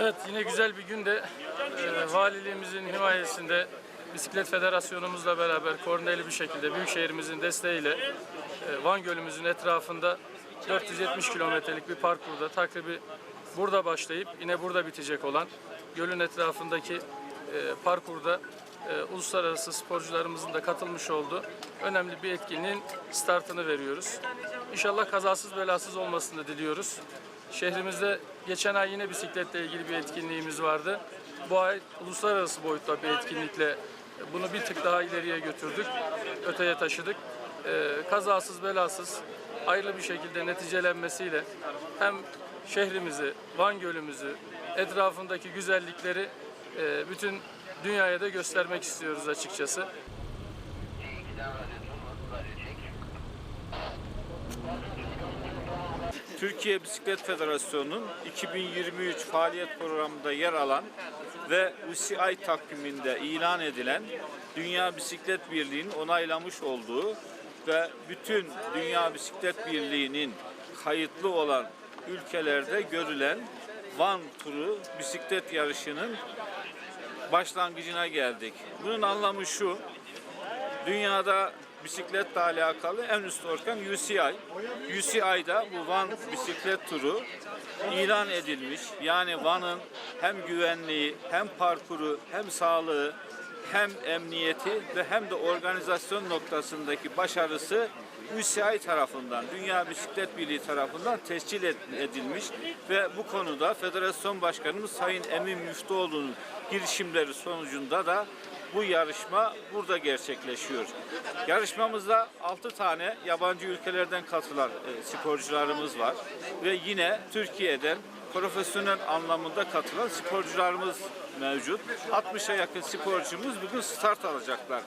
Evet yine güzel bir günde e, valiliğimizin himayesinde Bisiklet Federasyonumuzla beraber koordineli bir şekilde Büyükşehirimizin desteğiyle e, Van Gölümüzün etrafında 470 kilometrelik bir parkurda takribi burada başlayıp yine burada bitecek olan gölün etrafındaki e, parkurda e, uluslararası sporcularımızın da katılmış olduğu önemli bir etkinliğin startını veriyoruz. İnşallah kazasız belasız olmasını diliyoruz. Şehrimizde geçen ay yine bisikletle ilgili bir etkinliğimiz vardı. Bu ay uluslararası boyutta bir etkinlikle bunu bir tık daha ileriye götürdük, öteye taşıdık. Ee, kazasız belasız, hayırlı bir şekilde neticelenmesiyle hem şehrimizi, Van Gölümüzü, etrafındaki güzellikleri e, bütün dünyaya da göstermek istiyoruz açıkçası. Türkiye Bisiklet Federasyonu'nun 2023 faaliyet programında yer alan ve UCI takviminde ilan edilen Dünya Bisiklet Birliği'nin onaylamış olduğu ve bütün Dünya Bisiklet Birliği'nin kayıtlı olan ülkelerde görülen Van turu bisiklet yarışının başlangıcına geldik. Bunun anlamı şu, dünyada bisikletle alakalı en üst organ UCI. UCI'da bu Van bisiklet turu ilan edilmiş. Yani Van'ın hem güvenliği, hem parkuru, hem sağlığı, hem emniyeti ve hem de organizasyon noktasındaki başarısı UCI tarafından, Dünya Bisiklet Birliği tarafından tescil edilmiş ve bu konuda Federasyon Başkanımız Sayın Emin Müftüoğlu'nun girişimleri sonucunda da bu yarışma burada gerçekleşiyor. Yarışmamızda 6 tane yabancı ülkelerden katılan e, sporcularımız var ve yine Türkiye'den profesyonel anlamında katılan sporcularımız mevcut. 60'a yakın sporcumuz bugün start alacaklar.